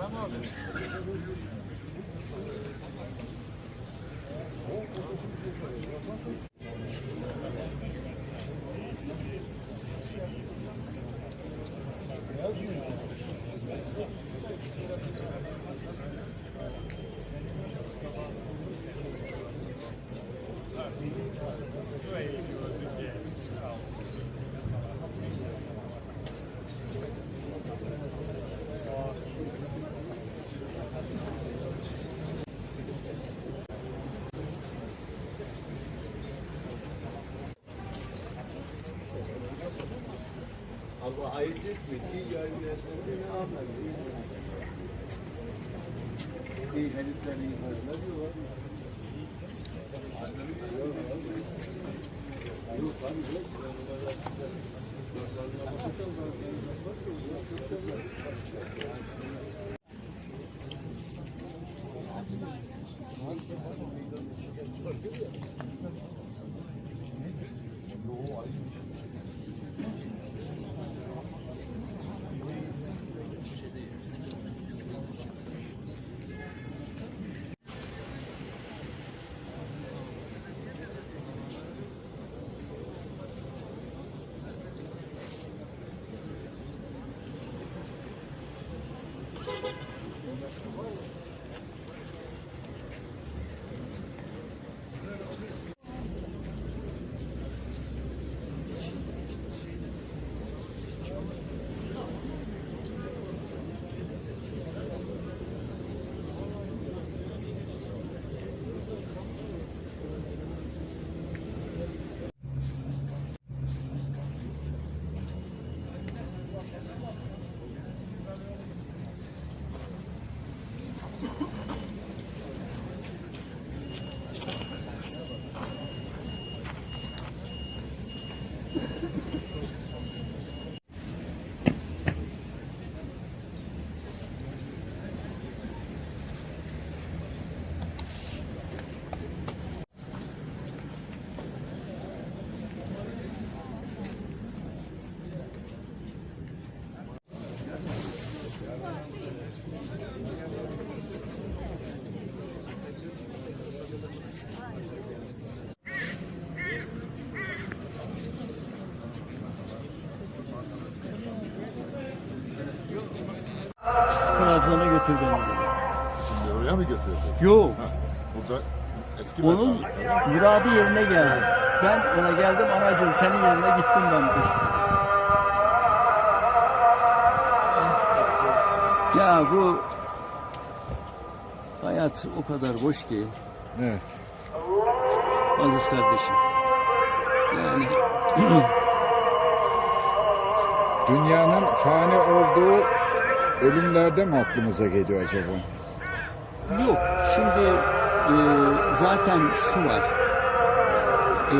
Allah ayırt etmedi. Ya üniversitede ne anlamıyor? İyi herifler iyi ne diyorlar? Yok lan yok. Trabzon'a götür beni dedi. Şimdi oraya mı götürecek? Yok. Ha, burada eski Onun mezarlık. muradı yerine geldi. Ben ona geldim anacığım senin yerine gittim ben peşine. Ya bu hayat o kadar boş ki Evet. Aziz kardeşim. Yani Dünyanın fani olduğu ölümlerde mi aklımıza geliyor acaba? Yok. Şimdi e, zaten şu var. E,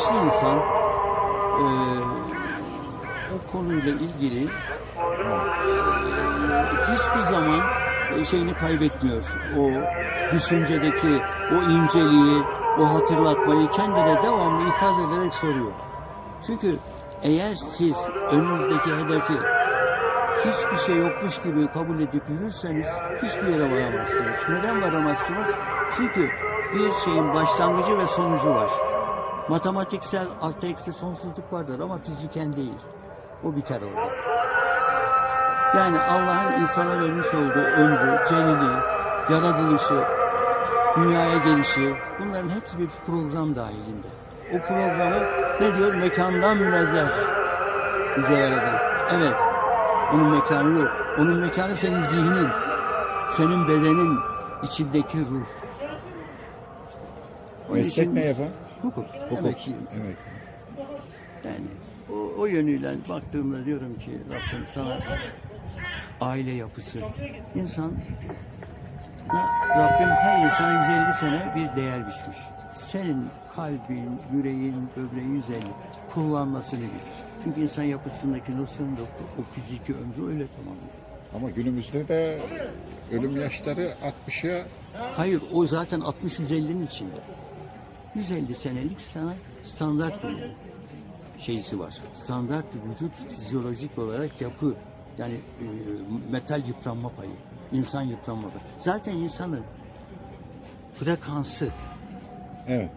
bilinçli insan e, o konuyla ilgili e, hiçbir zaman e, şeyini kaybetmiyor. O düşüncedeki o inceliği, o hatırlatmayı kendine devamlı ikaz ederek soruyor. Çünkü eğer siz önünüzdeki hedefi hiçbir şey yokmuş gibi kabul edip yürürseniz hiçbir yere varamazsınız. Neden varamazsınız? Çünkü bir şeyin başlangıcı ve sonucu var. Matematiksel artı eksi sonsuzluk vardır ama fiziken değil. O biter orada. Yani Allah'ın insana vermiş olduğu ömrü, cenini, yaratılışı, dünyaya gelişi bunların hepsi bir program dahilinde. O programı ne diyor? Mekandan münezzeh Yüce Yaradan. Evet. Onun mekanı yok. Onun mekanı senin zihnin. Senin bedenin içindeki ruh. Meslek ne efendim? Hukuk. Hukuk. Emekliyim. Evet. Yani o, o yönüyle baktığımda diyorum ki Rabbim sana aile yapısı. İnsan Rabbim her insana 150 sene bir değer biçmiş. Senin kalbin, yüreğin, böbreğin 150 kullanmasını bil. Çünkü insan yapısındaki nosyon da o, o fiziki ömrü öyle tamamlıyor. Ama günümüzde de ölüm yaşları 60'a Hayır o zaten 60-150'nin içinde. 150 senelik sana standart bir şeysi var. Standart bir vücut fizyolojik olarak yapı Yani e, metal yıpranma payı, insan yıpranma payı. Zaten insanın frekansı Evet.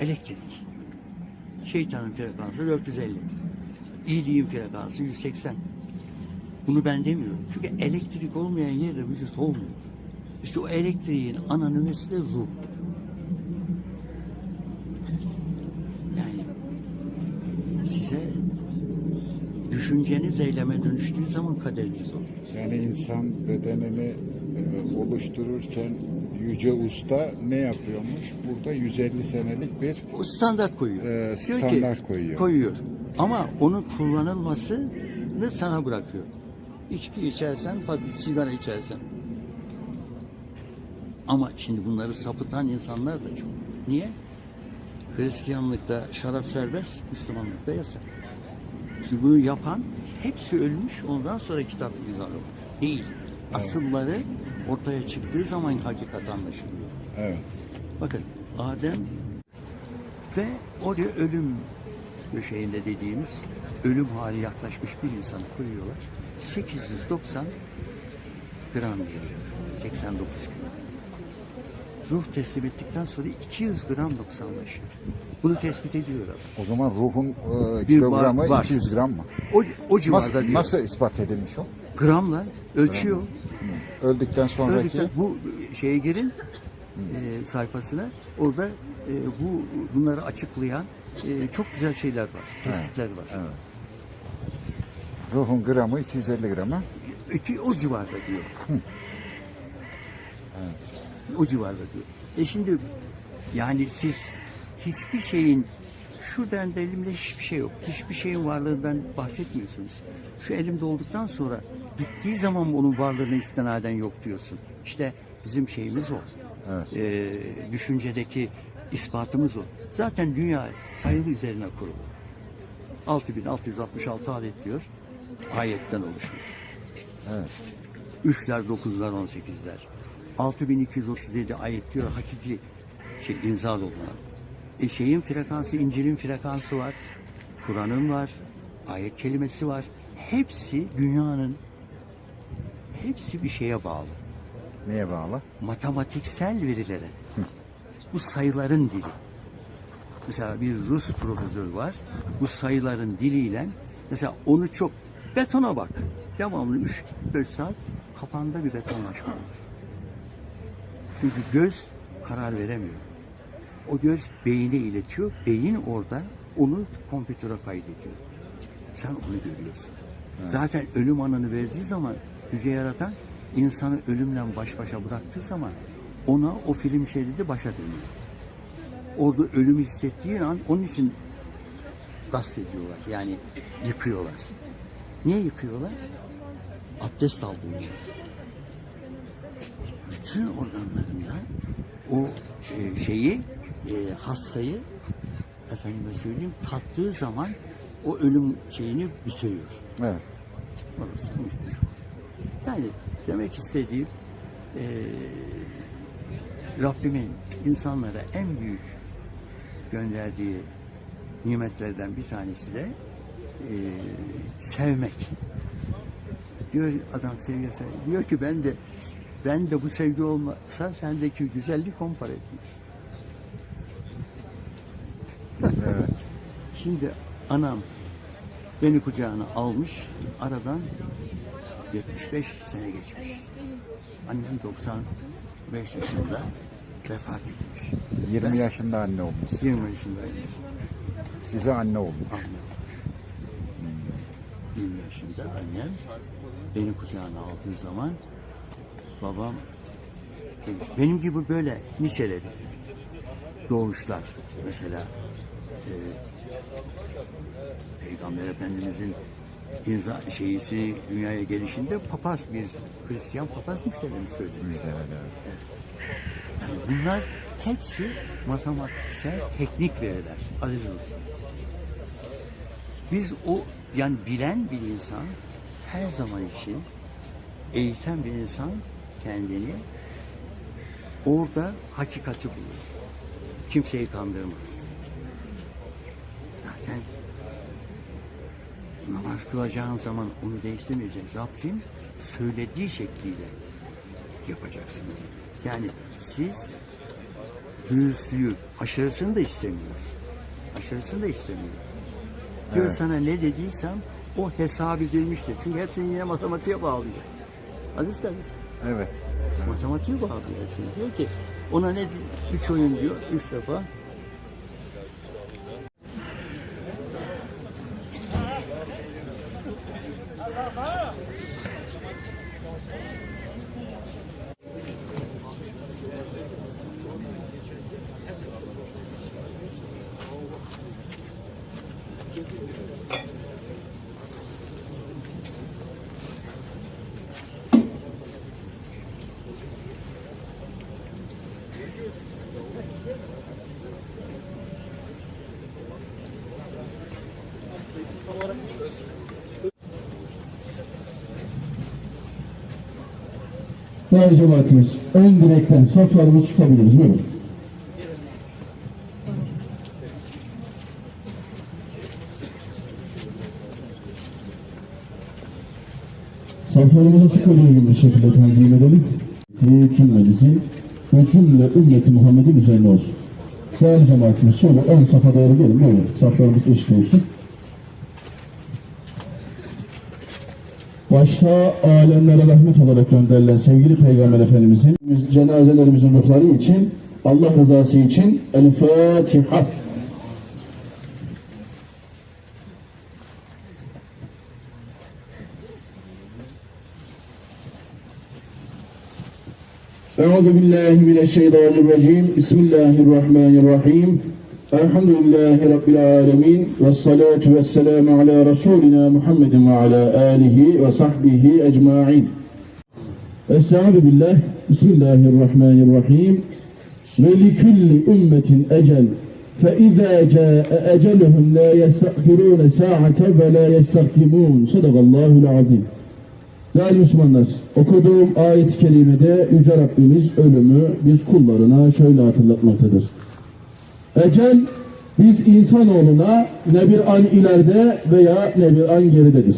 elektrik. Şeytanın frekansı 450. İyiliğin frekansı 180. Bunu ben demiyorum. Çünkü elektrik olmayan yerde vücut olmuyor. İşte o elektriğin ana nüvesi de ruh. Yani size düşünceniz eyleme dönüştüğü zaman kaderiniz olur. Yani insan bedenini oluştururken Yüce Usta ne yapıyormuş? Burada 150 senelik bir O standart koyuyor. Ee, Diyor ki, standart koyuyor. Koyuyor. Ama onun kullanılmasını sana bırakıyor. İçki içersen, fa- sigara içersen. Ama şimdi bunları sapıtan insanlar da çok. Niye? Hristiyanlıkta şarap serbest, Müslümanlıkta yasak. Şimdi bunu yapan hepsi ölmüş, ondan sonra kitap imza olmuş. Değil. Asılları ortaya çıktığı zaman hakikat anlaşılıyor. evet. Bakın Adem ve oraya ölüm döşeğinde dediğimiz ölüm hali yaklaşmış bir insanı koyuyorlar. 890 gram diyor. 89 kilo. Ruh teslim ettikten sonra 200 gram 95. Bunu tespit ediyorlar. O zaman ruhun e, kilogramı var- var. 200 gram mı? O, o civarda Nasıl, diyor. nasıl ispat edilmiş o? Gramla ölçüyor. Öldükten sonraki Öldükten bu şeye girin e, sayfasına. Orada e, bu bunları açıklayan e, çok güzel şeyler var. Tespitler var. ruhun gramı 250 grama. İki o civarda diyor. O civarda diyor. E şimdi yani siz hiçbir şeyin şuradan da elimde hiçbir şey yok. Hiçbir şeyin varlığından bahsetmiyorsunuz. Şu elimde olduktan sonra bittiği zaman onun varlığına istinaden yok diyorsun. İşte bizim şeyimiz o. E, düşüncedeki ispatımız o. Zaten dünya sayılı üzerine kurulu. 6666 adet diyor. Ayetten oluşmuş. Üçler, dokuzlar, on sekizler. 6237 ayet diyor hakiki şey inzal olunan. E şeyin frekansı, İncil'in frekansı var. Kur'an'ın var. Ayet kelimesi var. Hepsi dünyanın hepsi bir şeye bağlı. Neye bağlı? Matematiksel verilere. Bu sayıların dili. Mesela bir Rus profesör var. Bu sayıların diliyle mesela onu çok betona bak. Devamlı 3-4 saat kafanda bir betonlaşma olur. Çünkü göz karar veremiyor. O göz beyine iletiyor. Beyin orada onu kompütöre kaydediyor. Sen onu görüyorsun. Zaten ölüm anını verdiği zaman Yüce Yaratan insanı ölümle baş başa bıraktığı zaman ona o film şeridi başa dönüyor. Orada ölümü hissettiğin an onun için gasp ediyorlar. Yani yıkıyorlar. Niye yıkıyorlar? Abdest aldığında. Bütün organlarında o e, şeyi, e, hastayı efendime söyleyeyim tattığı zaman o ölüm şeyini bitiriyor. Evet. Orası muhteşem. Yani demek istediğim eee Rabbimin insanlara en büyük gönderdiği nimetlerden bir tanesi de eee, sevmek. Diyor adam sevgi sev- Diyor ki ben de ben de bu sevgi olmasa sendeki güzellik kompar etmez. Evet. Şimdi anam beni kucağına almış. Aradan 75 sene geçmiş. Annem 95 yaşında vefat etmiş. 20 yaşında anne olmuş. 20 yaşındaymış. Size anne olmuş. Anne olmuş. 20 yaşında annem beni kucağına aldığı zaman babam demiş. Benim gibi böyle niceleri doğuşlar mesela e, Peygamber Efendimizin inza şeyisi dünyaya gelişinde papaz bir Hristiyan papaz müşterimiz söylemiş. Yani bunlar hepsi matematiksel teknik veriler. Aziz olsun. Biz o yani bilen bir insan her zaman için eğiten bir insan kendini orada hakikati bulur. Kimseyi kandırmaz. Zaten namaz kılacağın zaman onu değiştirmeyeceksin. Rabbim söylediği şekliyle yapacaksın. Yani siz düzlüğü, aşırısını da istemiyor. Aşırısını da istemiyor. Diyor sana ne dediysem o hesap edilmiştir. Çünkü hepsini yine matematiğe bağlıyor. Aziz kardeş. Evet. Matematiğe bağlıyor hepsini. Diyor ki ona ne üç oyun diyor, üç defa. Değerli cemaatimiz, ön direkten saflarımızı tutabiliriz. Buyurun. Saflarımızı sık uygun bir şekilde tanzim edelim. Ki cümlemizin ve cümle ümmeti Muhammed'in üzerine olsun. Değerli cemaatimiz şöyle ön safa doğru gelin. Buyurun. Saflarımız eşit olsun. Başta alemlere rahmet olarak gönderilen sevgili Peygamber Efendimizin cenazelerimizin ruhları için Allah rızası için El Fatiha. أعوذ بالله من الشيطان الرجيم. بسم الله الرحمن الرحيم. الحمد لله رب العالمين والصلاة والسلام على رسولنا محمد وعلى آله وصحبه أجمعين. أستعوذ بالله. بسم الله الرحمن الرحيم. ولكل أمة أجل. فإذا جاء أجلهم لا يستأخرون ساعة ولا يستخدمون صدق الله العظيم. Değerli Müslümanlar, okuduğum ayet-i kerimede Yüce Rabbimiz ölümü biz kullarına şöyle hatırlatmaktadır. Ecel, biz insanoğluna ne bir an ileride veya ne bir an geridedir.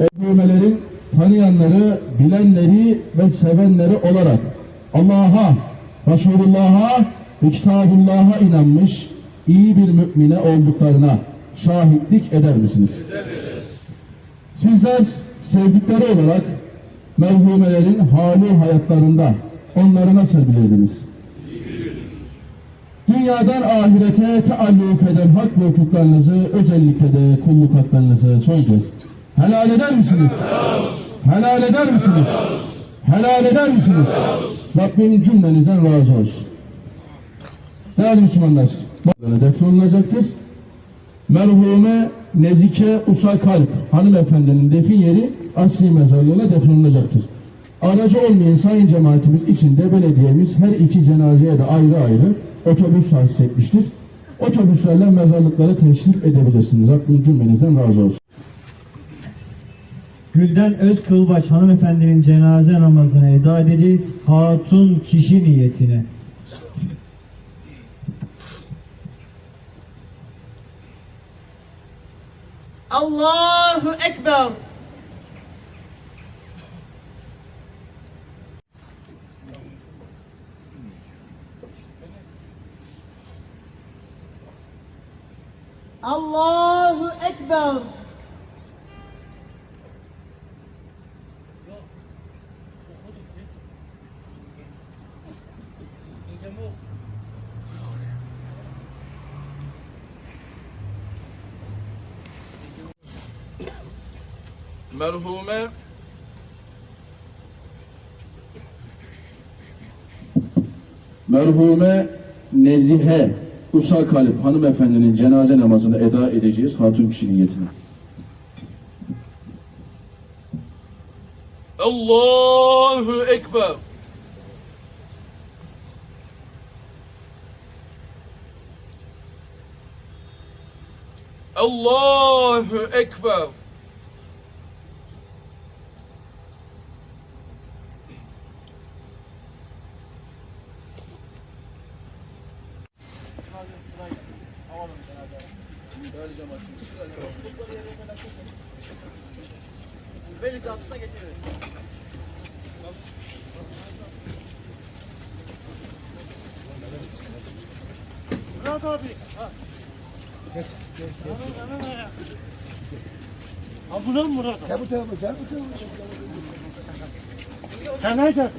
Evrumelerin tanıyanları, bilenleri ve sevenleri olarak Allah'a, Resulullah'a ve Kitabullah'a inanmış iyi bir mümine olduklarına şahitlik eder misiniz? Sizler sevdikleri olarak merhumelerin hali hayatlarında onları nasıl bilirdiniz? Dünyadan ahirete taalluk eden hak ve hukuklarınızı özellikle de kulluk haklarınızı son kez helal eder misiniz? Helal eder misiniz? Helal eder misiniz? Rabbim cümlenizden razı olsun. Değerli Müslümanlar, bu defnolunacaktır. Merhume Nezike Usa Kalp hanımefendinin defin yeri asli mezarlığına defnolunacaktır. Aracı olmayan sayın cemaatimiz içinde belediyemiz her iki cenazeye de ayrı ayrı otobüs tahsis etmiştir. Otobüslerle mezarlıklara teşrif edebilirsiniz. Rabbim cümlenizden razı olsun. Gülden Özkılbaş hanımefendinin cenaze namazını eda edeceğiz. Hatun kişi niyetine. Allahu Ekber. Allahu Ekber. Merhume Merhume Nezihe Usa Kalp hanımefendinin cenaze namazını eda edeceğiz hatun kişi niyetine. Allahu Ekber. Allahu Ekber. Bel hizasına getirin. Murat abi. Ha. Ha buna mı Murat? Gel bu tarafa gel bu tarafa. Sen nerede?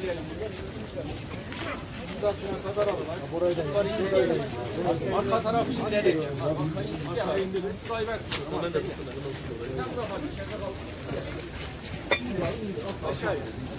yükleyelim buradan. Şurasına kadar alın. Burayı da yükleyelim. Arka tarafı yükleyelim. Arkayı indirin. Burayı ver. Ben de tutunayım. Aşağı yükleyelim.